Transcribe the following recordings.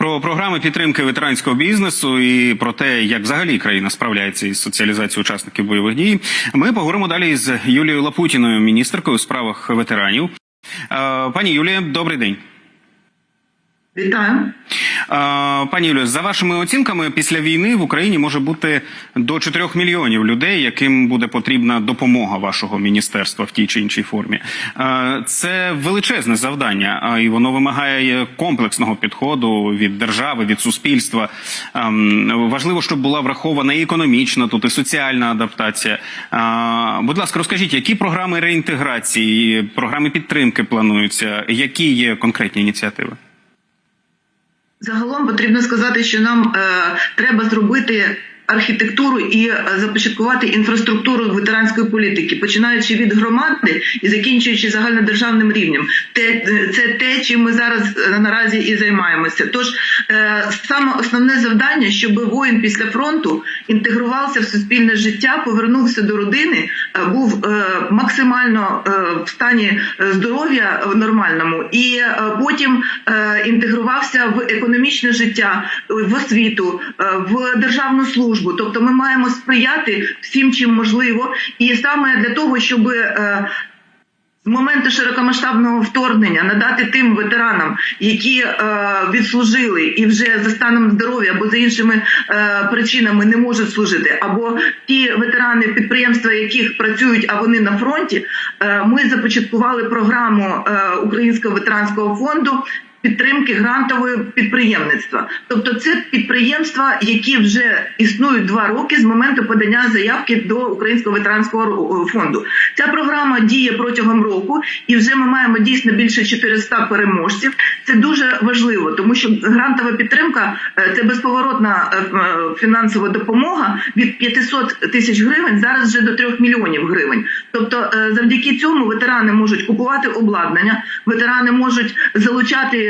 Про програми підтримки ветеранського бізнесу і про те, як взагалі країна справляється із соціалізацією учасників бойових дій. Ми поговоримо далі з Юлією Лапутіною, міністеркою у справах ветеранів. Е, Пані Юлія, добрий день. Вітаю. Пані Юлію, за вашими оцінками, після війни в Україні може бути до 4 мільйонів людей, яким буде потрібна допомога вашого міністерства в тій чи іншій формі. Це величезне завдання, і воно вимагає комплексного підходу від держави, від суспільства. Ем, Важливо, щоб була врахована і економічна, тут і соціальна адаптація. Будь ласка, розкажіть, які програми реінтеграції, програми підтримки плануються, які є конкретні ініціативи? Загалом потрібно сказати, що нам е, треба зробити архітектуру і е, започаткувати інфраструктуру ветеранської політики, починаючи від громади і закінчуючи загальнодержавним рівнем. Те е, це те, чим ми зараз е, наразі і займаємося. Тож е, саме основне завдання, щоб воїн після фронту інтегрувався в суспільне життя, повернувся до родини, був е, максимально е, в стані е, здоров'я в нормальному, і е, потім е, інтегрувався в економічне життя, е, в освіту, е, в державну службу. Тобто, ми маємо сприяти всім, чим можливо, і саме для того, щоб е, з моменту широкомасштабного вторгнення надати тим ветеранам, які е, відслужили і вже за станом здоров'я або за іншими е, причинами не можуть служити, або ті ветерани підприємства, яких працюють, а вони на фронті. Е, ми започаткували програму е, Українського ветеранського фонду. Підтримки грантової підприємництва, тобто це підприємства, які вже існують два роки з моменту подання заявки до Українського ветеранського фонду. Ця програма діє протягом року, і вже ми маємо дійсно більше 400 переможців. Це дуже важливо, тому що грантова підтримка е, це безповоротна е, е, фінансова допомога від 500 тисяч гривень зараз вже до 3 мільйонів гривень. Тобто, е, завдяки цьому ветерани можуть купувати обладнання, ветерани можуть залучати е,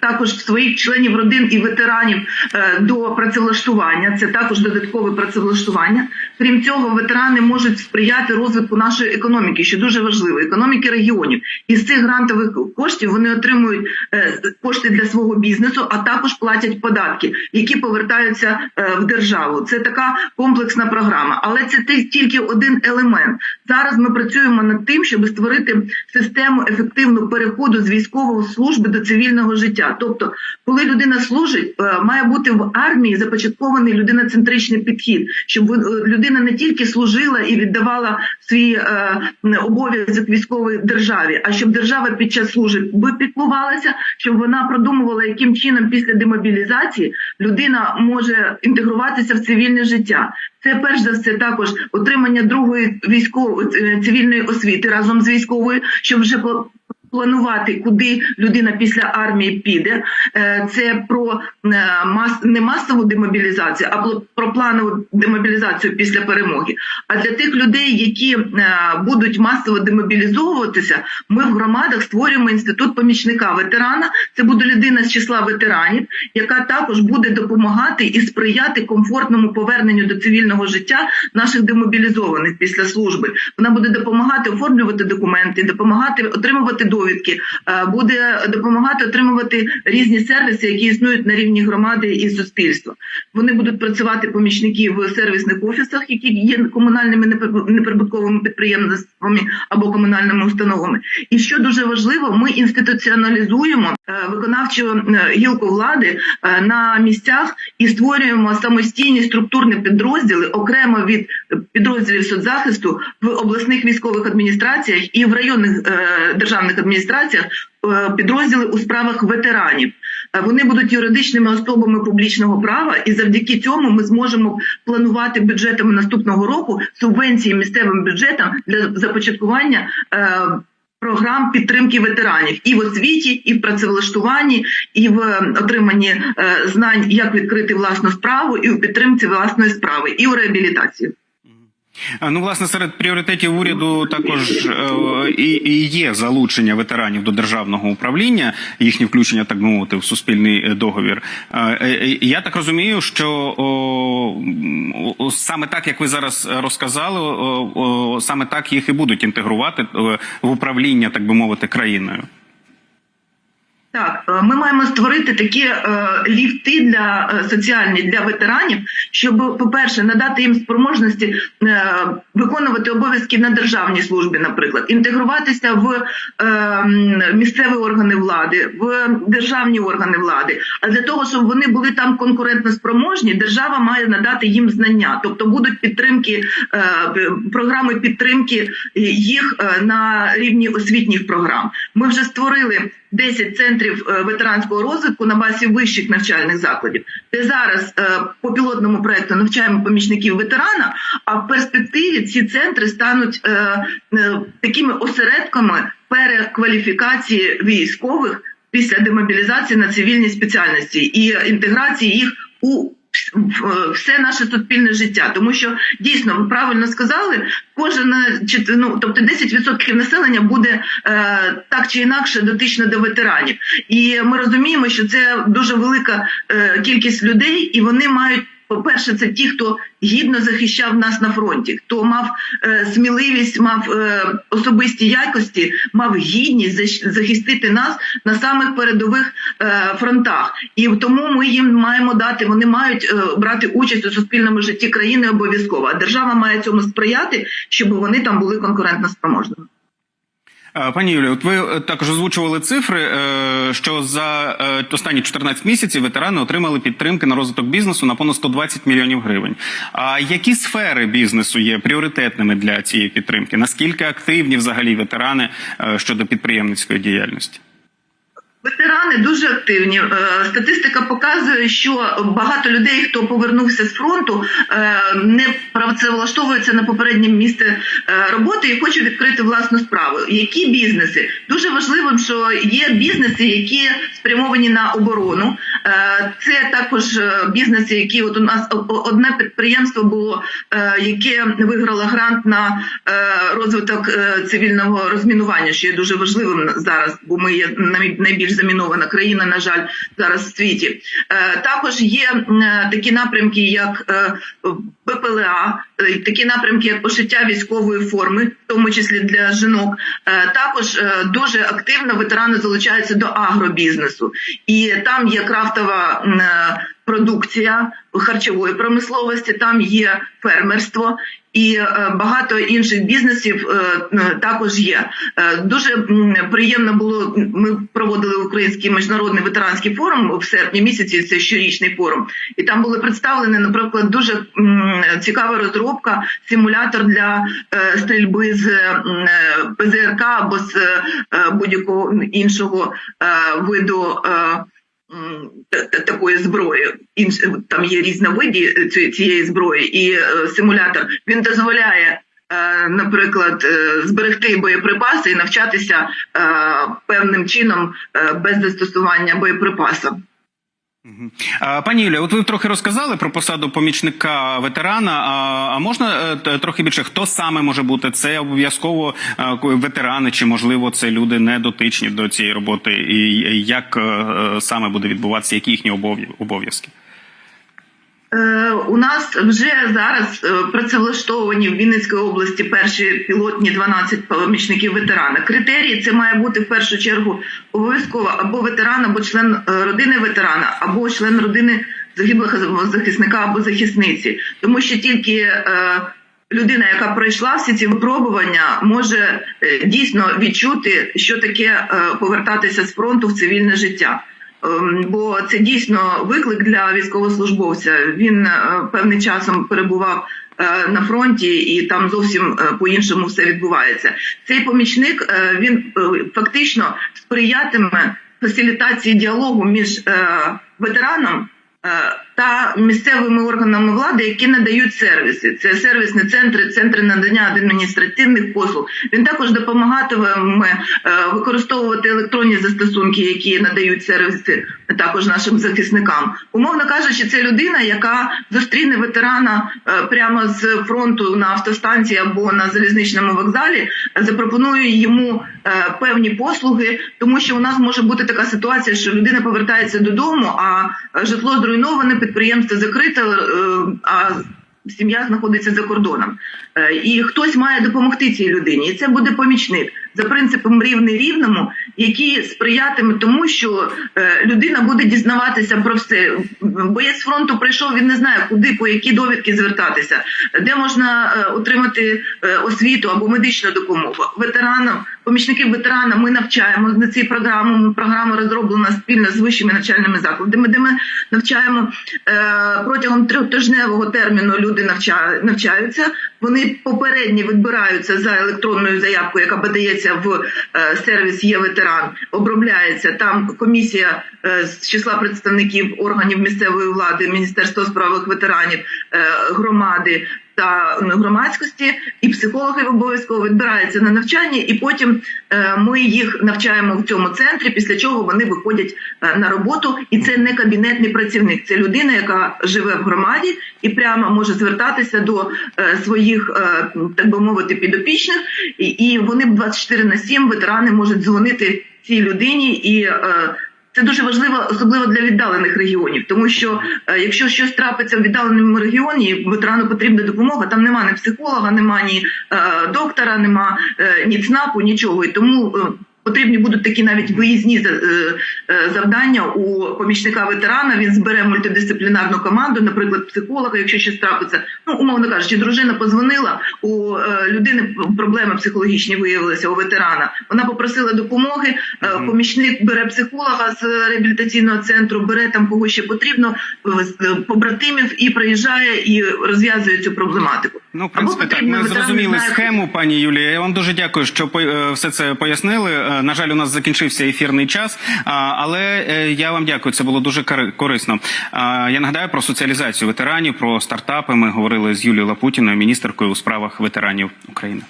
також своїх членів родин і ветеранів е, до працевлаштування. Це також додаткове працевлаштування. Крім цього, ветерани можуть сприяти розвитку нашої економіки, що дуже важливо, економіки регіонів. Із цих грантових коштів вони отримують е, кошти для свого бізнесу, а також платять податки, які повертаються е, в державу. Це така комплексна програма, але це тільки один елемент. Зараз ми працюємо над тим, щоб створити систему ефективного переходу з військової служби до цивільного життя. Тобто, коли людина служить, е, має бути в армії започаткований людиноцентричний підхід, щоб е, людина не тільки служила і віддавала свій е, обов'язок військовій державі, а щоб держава під час служби піклувалася, щоб вона продумувала, яким чином після демобілізації людина може інтегруватися в цивільне життя. Це перш за все також отримання другої військової е, цивільної освіти разом з військовою, щоб вже планувати, куди людина після армії піде. Е, Це про е, не масову демобілізацію, а про- планову демобілізацію після перемоги. А для тих людей, які е, будуть масово демобілізовуватися, ми в громадах створюємо інститут помічника ветерана. Це буде людина з числа ветеранів, яка також буде допомагати і сприяти комфортному поверненню до цивільного життя наших демобілізованих після служби. Вона буде допомагати оформлювати документи, допомагати отримувати довідки, е, буде допомагати отримувати різні сервіси, які існують на рівні громади і суспільства. Вони будуть працювати помічники в сервісних офісах, які є комунальними неприбутковими підприємствами або комунальними установами. І що дуже важливо, ми інституціоналізуємо е, виконавчу е, гілку влади на місцях і створюємо самостійні структурні підрозділи окремо від підрозділів соцзахисту в обласних військових адміністраціях і в районних державних адміністраціях е, підрозділи у справах ветеранів. Е, Вони будуть юридичними особами публічного права, і завдяки цьому ми зможемо планувати бюджетами наступного року субвенції місцевим бюджетам для започаткування. е, Програм підтримки ветеранів і в освіті, і в працевлаштуванні, і в отриманні знань, як відкрити власну справу, і в підтримці власної справи, і у реабілітації. А, Ну, власне, серед пріоритетів уряду також е, і, є залучення ветеранів до державного управління, їхнє включення, так мовити, в суспільний е, договір. Е, е, Я так розумію, що саме так, як ви зараз розказали, саме так їх і будуть інтегрувати е, в управління, так би мовити, країною. Так, е, ми маємо створити такі е, ліфти для е, соціальні для ветеранів, щоб, по-перше, надати їм спроможності е, виконувати обов'язки на державній службі, наприклад, інтегруватися в е, місцеві органи влади, в державні органи влади. А для того, щоб вони були там конкурентно спроможні, держава має надати їм знання, тобто будуть підтримки е, програми підтримки їх е, на рівні освітніх програм. Ми вже створили 10 центрів е, ветеранського розвитку на базі вищих навчальних закладів, де зараз е, по пілотному проекту навчаємо помічників ветерана. А в перспективі ці центри стануть е, такими осередками перекваліфікації військових після демобілізації на цивільні спеціальності і інтеграції їх у все наше суспільне життя, тому що дійсно ви правильно сказали, кожен ну тобто 10% населення буде е, так чи інакше дотично до ветеранів, і ми розуміємо, що це дуже велика е, кількість людей, і вони мають. По-перше, це ті, хто гідно захищав нас на фронті, хто мав е, сміливість, мав е, особисті якості, мав гідність захистити нас на самих передових е, фронтах. І тому ми їм маємо дати, вони мають е, брати участь у суспільному житті країни обов'язково. А держава має цьому сприяти, щоб вони там були конкурентно спроможними. Е, Пані Юлію, от ви е, також озвучували цифри, е, що за останні 14 місяців ветерани отримали підтримки на розвиток бізнесу на понад 120 мільйонів гривень. А які сфери бізнесу є пріоритетними для цієї підтримки? Наскільки активні взагалі ветерани щодо підприємницької діяльності? Ветерани дуже активні. Е, Статистика показує, що багато людей, хто повернувся з фронту, е, не працевлаштовуються на попереднє місце е, роботи і хочуть відкрити власну справу. Які бізнеси? Дуже важливим, що є бізнеси, які спрямовані на оборону. Е, Це також е, бізнеси, які от у нас одне підприємство було, е, яке виграло грант на розвиток цивільного розмінування, що є дуже важливим зараз, бо ми є найбільш замінована країна, на жаль, зараз в світі. Також є такі напрямки, як БПЛА, е, такі напрямки, як пошиття військової форми, в тому числі для жінок. Е, Також е, дуже активно ветерани залучаються до агробізнесу, і там є крафтова продукція харчової промисловості, там є фермерство. І е, багато інших бізнесів е, також є. Е, Дуже приємно було. Ми проводили український міжнародний ветеранський форум в серпні місяці. Це щорічний форум, і там були представлені, наприклад, дуже цікава розробка, симулятор для стрільби з ПЗРК або з будь-якого іншого виду. Такої зброї. Інш, там є різновиді ці- цієї зброї, і е, симулятор він дозволяє. е, Наприклад, е, зберегти боєприпаси і навчатися певним чином без застосування боєприпасу. Пані Юлія, от ви трохи розказали про посаду помічника ветерана. А, можна е, трохи більше? Хто саме може бути? Це обов'язково е, ветерани, чи можливо це люди не дотичні до цієї роботи? І як е, саме буде відбуватися, які їхні обов'я- обов'язки? У нас вже зараз е, працевлаштовані в Вінницькій області перші пілотні 12 помічників ветерана. Критерії це має бути в першу чергу обов'язково або ветеран, або член е, родини ветерана, або член родини загиблого захисника або захисниці, тому що тільки е, людина, яка пройшла всі ці випробування, може дійсно відчути, що таке повертатися з фронту в цивільне життя. Ем, Бо це дійсно виклик для військовослужбовця. Він певним певний часом перебував е, на фронті, і там зовсім е, по-іншому все відбувається. Цей помічник е, він е, фактично сприятиме фасилітації діалогу між е, ветераном е, та місцевими органами влади, які надають сервіси. Це сервісні центри, центри надання адміністративних послуг. Він також допомагатиме е, використовувати електронні застосунки, які надають сервіси також нашим захисникам. Умовно кажучи, це людина, яка зустріне ветерана е, прямо з фронту на автостанції або на залізничному вокзалі, запропонує йому е, певні послуги, тому що у нас може бути така ситуація, що людина повертається додому, а житло зруйноване, підприємство закрите, е, а сім'я знаходиться за кордоном. Е, І хтось має допомогти цій людині, і це буде помічник. За принципом рівний рівному, який сприятиме тому, що е, людина буде дізнаватися про все. Боєць фронту прийшов, він не знає, куди по які довідки звертатися, де можна е, отримати е, освіту або медичну допомогу. Ветеранам, помічників ветерана ми навчаємо на цій програмі. Програма розроблена спільно з вищими навчальними закладами, де ми навчаємо протягом трьохтижневого терміну. Люди навча- навчаються. Вони попередньо відбираються за електронною заявкою, яка подається в е, сервіс є ветеран, обробляється. Там комісія е, з числа представників органів місцевої влади, Міністерства справах ветеранів, е, громади та ну, громадськості, і психологи обов'язково відбираються на навчання, і потім е, ми їх навчаємо в цьому центрі. Після чого вони виходять е, на роботу, і це не кабінетний працівник, це людина, яка живе в громаді і прямо може звертатися до е, своїх, е, так би мовити, підопічних, і вони 24 на 7 ветерани можуть дзвонити цій людині і. Це дуже важливо, особливо для віддалених регіонів, тому що е, якщо щось трапиться в віддаленому регіоні, ветерану потрібна допомога, там нема ні психолога, нема ні е, доктора, нема е, ні ЦНАПу, нічого. І тому потрібні будуть такі навіть виїзні е, е, завдання у помічника ветерана. Він збере мультидисциплінарну команду, наприклад, психолога, якщо щось трапиться. Ну, умовно кажучи, дружина позвонила, у е, людини проблеми психологічні виявилися у ветерана. Вона попросила допомоги. Помічник бере психолога з реабілітаційного центру, бере там кого ще потрібно, побратимів і приїжджає і розв'язує цю проблематику. Ну, в принципі, Або так ми зрозуміли схему, пані Юлія. Я вам дуже дякую, що все це пояснили. Е, На жаль, у нас закінчився ефірний час, але е, я вам дякую. Це було дуже кори- корисно. Я нагадаю про соціалізацію ветеранів, про стартапи. Ми говорили з Юлією Лапутіною, міністеркою у справах ветеранів України.